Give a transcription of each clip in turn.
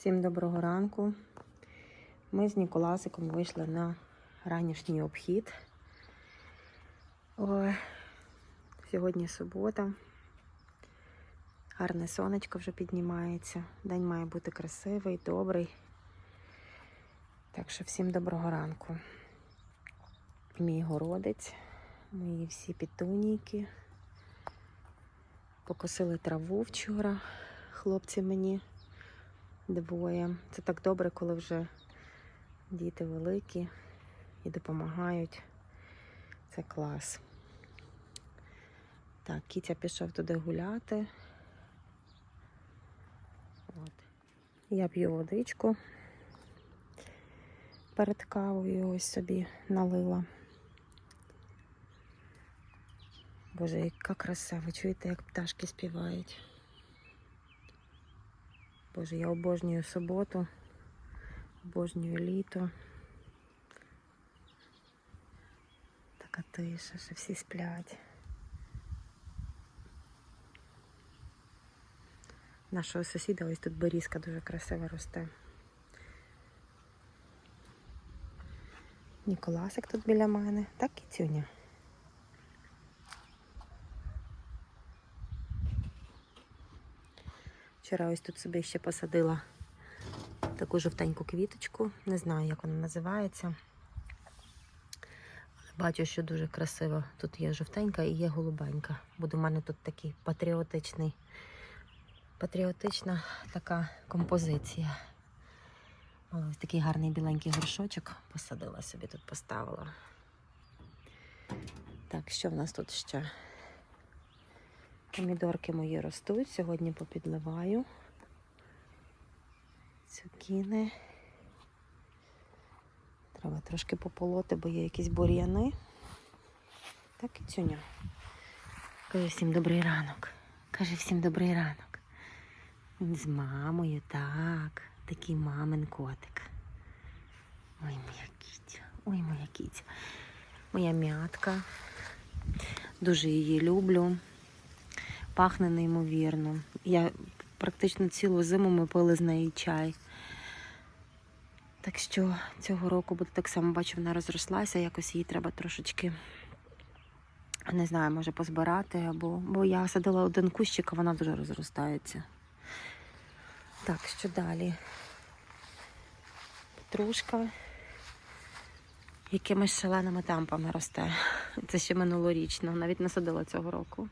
Всім доброго ранку. Ми з Ніколасиком вийшли на ранішній обхід. Ой, сьогодні субота. Гарне сонечко вже піднімається. День має бути красивий, добрий. Так що всім доброго ранку. Мій городець, мої всі пітунійки. Покосили траву вчора, хлопці мені двоє. Це так добре, коли вже діти великі і допомагають. Це клас. Так, Кітя пішов туди гуляти. От. Я п'ю водичку. Перед кавою ось собі налила. Боже, яка краса, ви чуєте, як пташки співають. Боже, я обожнюю суботу, обожнюю літо. Така тиша, що всі сплять. Нашого сусіда ось тут берізка дуже красиво росте. Ніколасик тут біля мене. Так, кіцюня? Вчора ось тут собі ще посадила таку жовтеньку квіточку. Не знаю, як вона називається. Бачу, що дуже красиво. Тут є жовтенька і є голубенька. Буде в мене тут такий патріотичний, патріотична така композиція. Ось такий гарний біленький горшочок посадила собі тут, поставила. Так, що в нас тут ще? Помідорки мої ростуть, сьогодні попідливаю. Цукіни. Треба трошки пополоти, бо є якісь бур'яни. Так і цюня. Каже всім добрий ранок. Каже всім добрий ранок. Він з мамою, так. Такий мамин котик. Ой, моя кітя, ой, моя кітя. Моя м'ятка. Дуже її люблю пахне неймовірно. Я практично цілу зиму ми пили з неї чай. Так що цього року буде так само бачу, вона розрослася, якось її треба трошечки, не знаю, може позбирати, або бо я садила один кущик, а вона дуже розростається. Так, що далі? Петрушка якимись шаленими темпами росте. Це ще минулорічно, навіть не садила цього року.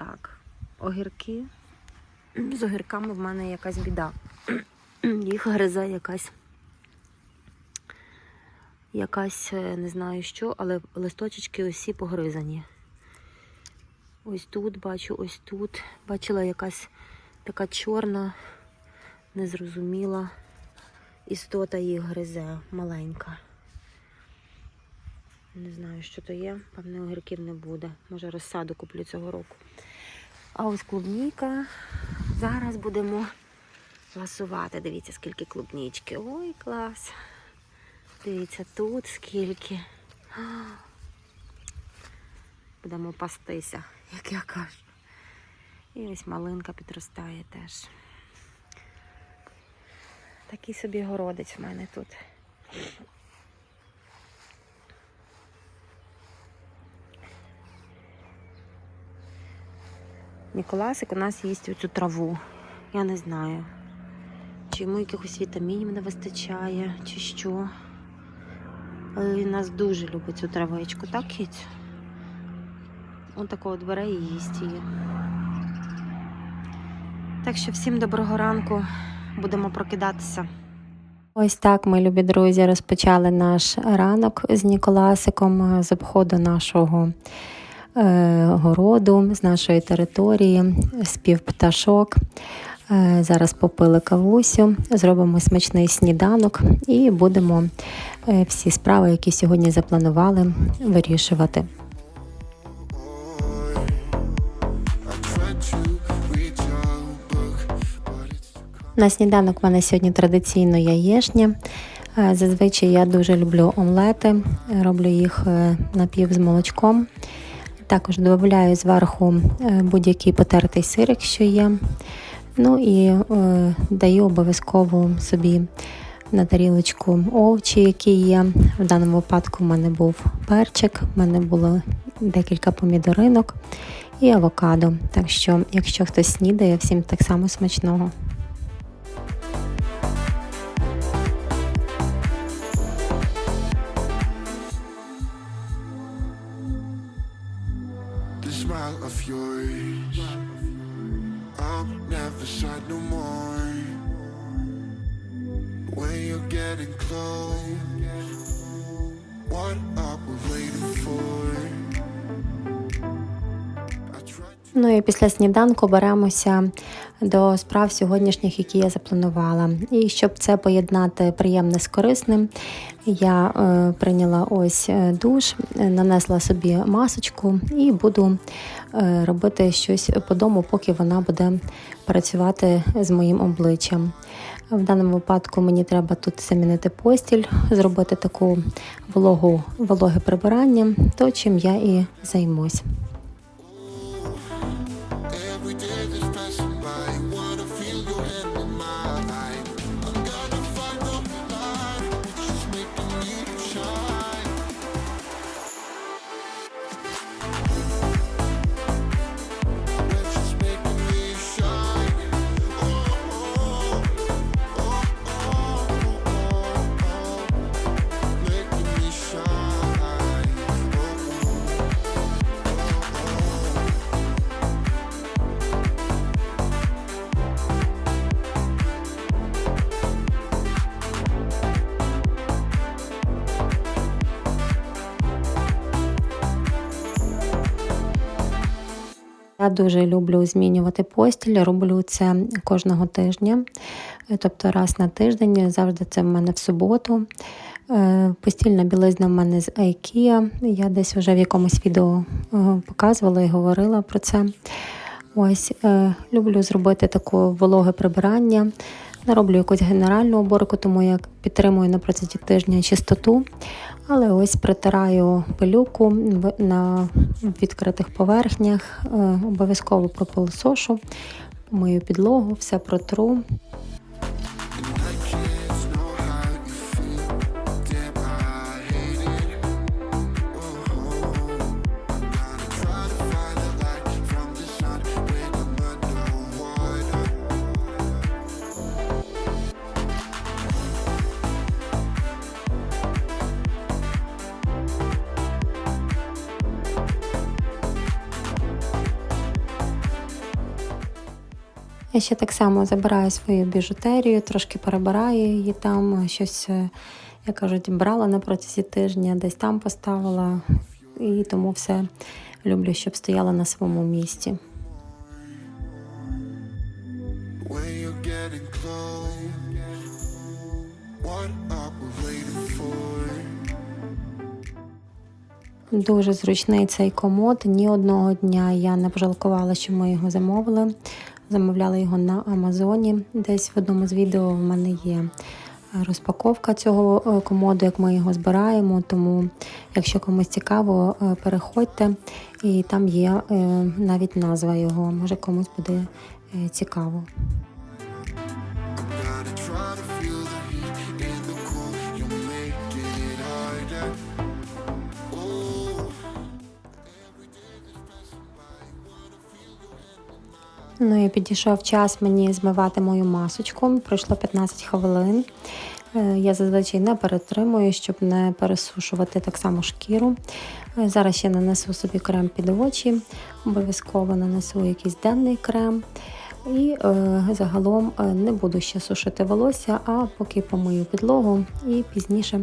Так, огірки. З огірками в мене якась біда. Їх гризе якась. Якась, е, не знаю що, але листочечки усі погризані. Ось тут бачу, ось тут. Бачила якась така чорна, незрозуміла істота їх гризе, маленька. Не знаю, що то є, певне, огірків не буде. Може розсаду куплю цього року. А ось клубніка. Зараз будемо ласувати. Дивіться, скільки клубнічки. Ой, клас. Дивіться, тут скільки. Будемо пастися, як я кажу. І ось малинка підростає теж. Такий собі городець в мене тут. Ніколасик у нас їсть оцю траву. Я не знаю, чи йому якихось вітамінів не вистачає, чи що. Але він нас дуже любить цю травичку, так, кіць? Он такого бере і їсть її. Так що всім доброго ранку, будемо прокидатися. Ось так ми, любі друзі, розпочали наш ранок з Ніколасиком з обходу нашого городу, з нашої території, спів пташок. Е, Зараз попили кавусю, зробимо смачний сніданок і будемо е, всі справи, які сьогодні запланували, вирішувати. На сніданок в мене сьогодні традиційно яєшня. Е, Зазвичай я дуже люблю омлети, роблю їх е, напів з молочком. Також додаю зверху е, будь-який потертий сир, якщо є. Ну і е, даю обов'язково собі на тарілочку овочі, які є. В даному випадку в мене був перчик, в мене було декілька помідоринок і авокадо. Так що, якщо хтось снідає, всім так само смачного. Yours. I'm never sad no more. When you're getting close, what are we waiting for? Ну і після сніданку беремося до справ сьогоднішніх, які я запланувала. І щоб це поєднати приємне з корисним, я е, прийняла ось е, душ, нанесла собі масочку і буду е, робити щось по дому, поки вона буде працювати з моїм обличчям. В даному випадку мені треба тут замінити постіль, зробити таку вологу, вологе прибирання, то чим я і займусь. Я дуже люблю змінювати постіль, роблю це кожного тижня, тобто раз на тиждень, завжди це в мене в суботу. Е, Постільна білизна в мене з IKEA. Я десь вже в якомусь відео е, показувала і говорила про це. Ось е, люблю зробити таке вологе прибирання. Не роблю якусь генеральну уборку, тому я підтримую на протязі тижня чистоту. Але ось притираю пилюку на відкритих поверхнях, е, обов'язково пропилосошу, мою підлогу, все протру. Я ще так само забираю свою біжутерію, трошки перебираю її там, щось, е, як кажуть, брала на протязі тижня, десь там поставила, і тому все люблю, щоб стояла на своєму місці. Дуже зручний цей комод. Ні одного дня я не пожалкувала, що ми його замовили. Замовляла його на Амазоні. Десь в одному з відео в мене є розпаковка цього е, комоду, як ми його збираємо. Тому, якщо комусь цікаво, е, переходьте, і там є е, навіть назва його. Може комусь буде е, цікаво. Ну і підійшов час мені змивати мою масочку. Пройшло 15 хвилин. Е, Я зазвичай не перетримую, щоб не пересушувати так само шкіру. Е, Зараз ще нанесу собі крем під очі, обов'язково нанесу якийсь денний крем. І е, загалом е, не буду ще сушити волосся, а поки помию підлогу і пізніше,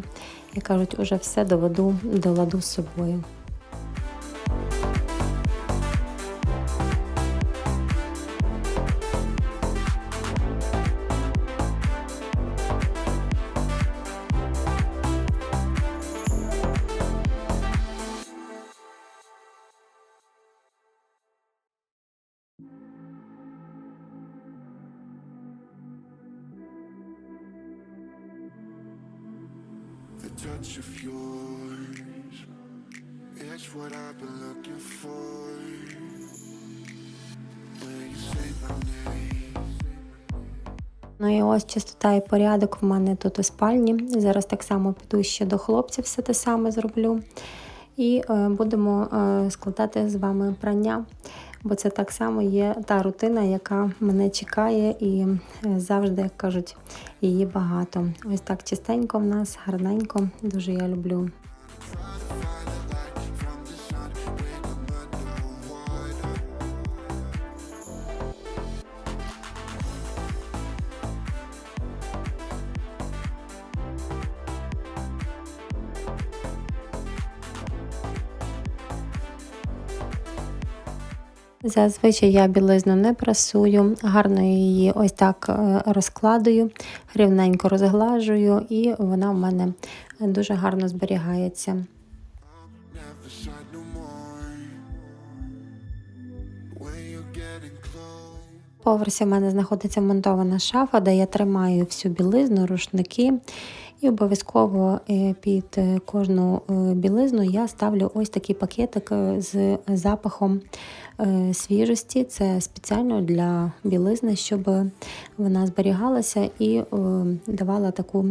як кажуть, уже все доведу до ладу з собою. Touch of yours is what I've been looking for. When you say my name, Ну і ось чистота і порядок в мене тут у спальні. Зараз так само піду ще до хлопців, все те саме зроблю. І е, будемо е, складати з вами прання, бо це так само є та рутина, яка мене чекає, і е, завжди, як кажуть, її багато. Ось так чистенько в нас, гарненько. Дуже я люблю. Зазвичай я білизну не прасую, гарно її ось так е, розкладую, рівненько розглажую, і вона в мене дуже гарно зберігається. Поверсі в мене знаходиться монтована шафа, де я тримаю всю білизну, рушники. І обов'язково е, під е, кожну е, білизну я ставлю ось такий пакетик з запахом свіжості. Це спеціально для білизни, щоб вона зберігалася і давала таку,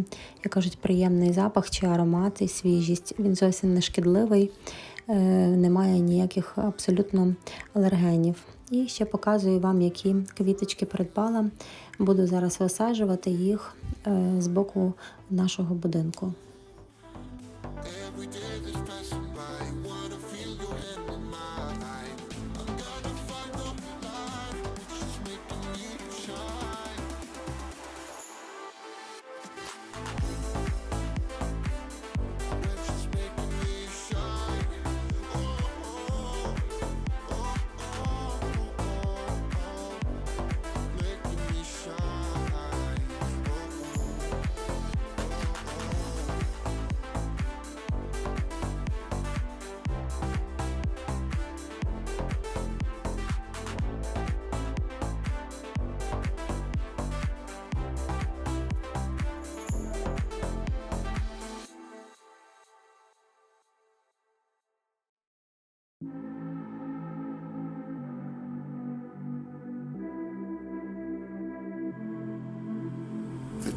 як кажуть, приємний запах чи аромат і свіжість. Він зовсім не шкідливий, немає ніяких абсолютно алергенів. І ще показую вам, які квіточки придбала. Буду зараз висаджувати їх е, з боку нашого будинку.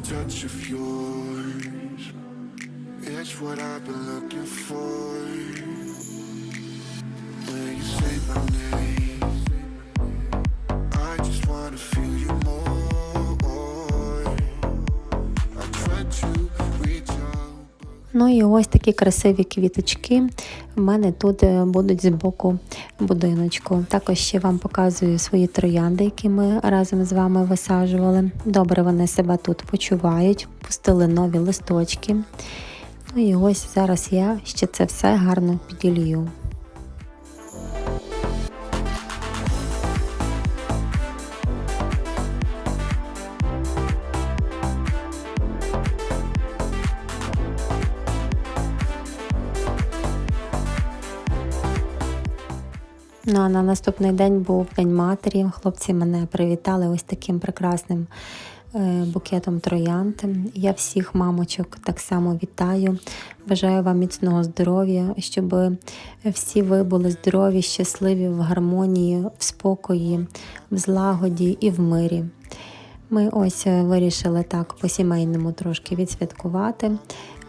Touch of yours. It's what I've been looking for. When you say my name Ну і ось такі красиві квіточки в мене тут е, будуть з боку будиночку. Також ще вам показую свої троянди, які ми разом з вами висаджували. Добре вони себе тут почувають, пустили нові листочки. Ну і ось зараз я ще це все гарно піділью. Ну, а на наступний день був День матері. Хлопці мене привітали ось таким прекрасним е, букетом троянд. Я всіх мамочок так само вітаю. Бажаю вам міцного здоров'я, щоб всі ви були здорові, щасливі в гармонії, в спокої, в злагоді і в мирі. Ми ось е, вирішили так по-сімейному трошки відсвяткувати.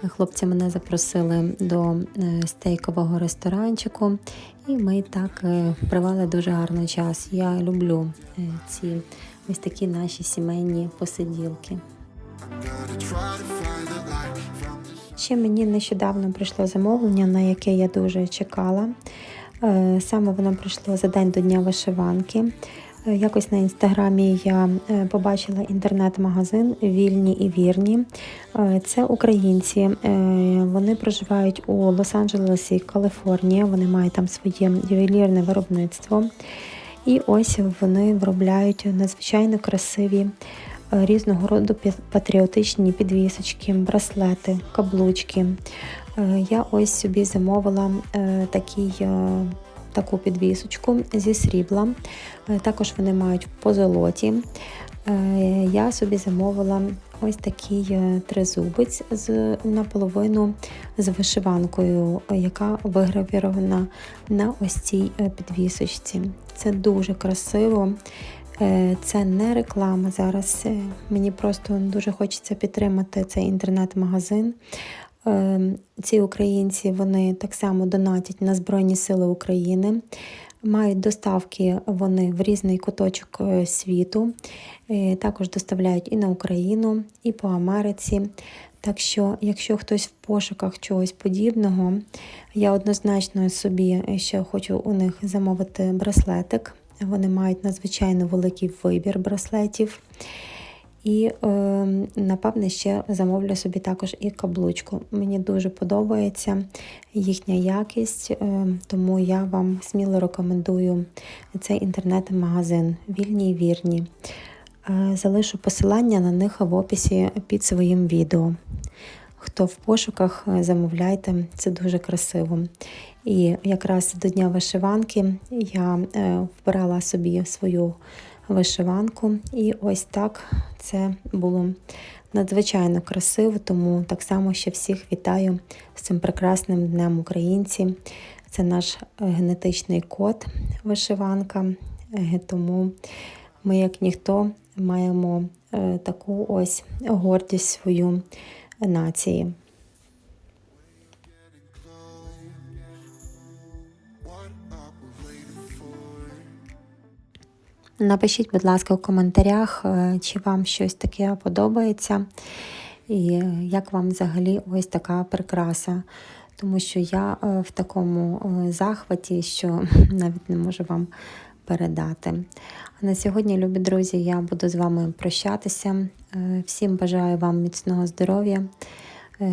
Хлопці мене запросили до е, стейкового ресторанчику, і ми так е, провели дуже гарний час. Я люблю е, ці ось такі наші сімейні посиділки. Ще мені нещодавно прийшло замовлення, на яке я дуже чекала. Саме воно прийшло за день до Дня вишиванки. Е, Якось на інстаграмі я е, побачила інтернет-магазин Вільні і вірні. Е, Це українці. Вони проживають у Лос-Анджелесі, Каліфорнія. Вони мають там своє ювелірне виробництво. І ось вони виробляють надзвичайно красиві різного роду патріотичні підвісочки, браслети, каблучки. Я ось собі замовила такий, таку підвісочку зі срібла. Е, Також вони мають в позолоті. Е, Я собі замовила ось такий е, тризубець з наполовину з вишиванкою, яка вигравірована на ось цій підвісочці. Це дуже красиво. Це не реклама зараз. Мені просто дуже хочеться підтримати цей інтернет-магазин. Е, Ці українці вони так само донатять на Збройні Сили України. Мають доставки вони в різний куточок е, світу. Е, Також доставляють і на Україну, і по Америці. Так що, якщо хтось в пошуках чогось подібного, я однозначно собі ще хочу у них замовити браслетик. Вони мають надзвичайно великий вибір браслетів. І, е, напевне, ще замовлю собі також і каблучку. Мені дуже подобається їхня якість, е, тому я вам сміло рекомендую цей інтернет-магазин Вільні й вірні. Е, залишу посилання на них в описі під своїм відео. Хто в пошуках, е, замовляйте, це дуже красиво. І якраз до Дня вишиванки я е, вбирала собі свою вишиванку, і ось так це було надзвичайно красиво, тому так само ще всіх вітаю з цим прекрасним днем українці. Це наш е, генетичний код вишиванка, тому ми, як ніхто, маємо е, таку ось гордість свою нації. Напишіть, будь ласка, у коментарях, е, чи вам щось таке подобається, і як вам взагалі ось така прикраса. Тому що я е, в такому е, захваті, що навіть не можу вам передати. А на сьогодні, любі друзі, я буду з вами прощатися. Всім бажаю вам міцного здоров'я,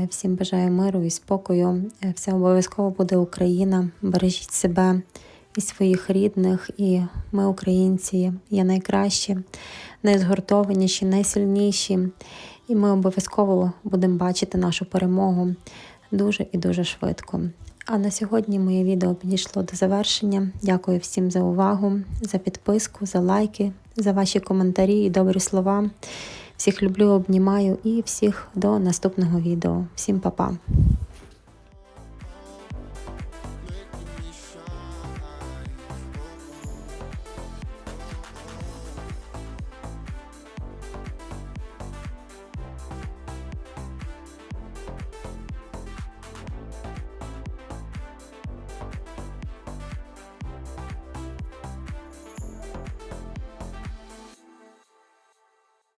всім бажаю миру і спокою. Все обов'язково буде Україна. Бережіть себе і своїх рідних, і ми, українці, є найкращі, найзгуртованіші, найсильніші. І ми обов'язково будемо бачити нашу перемогу дуже і дуже швидко. А на сьогодні моє відео підійшло до завершення. Дякую всім за увагу, за підписку, за лайки, за ваші коментарі і добрі слова. Всіх люблю, обнімаю і всіх до наступного відео. Всім па-па!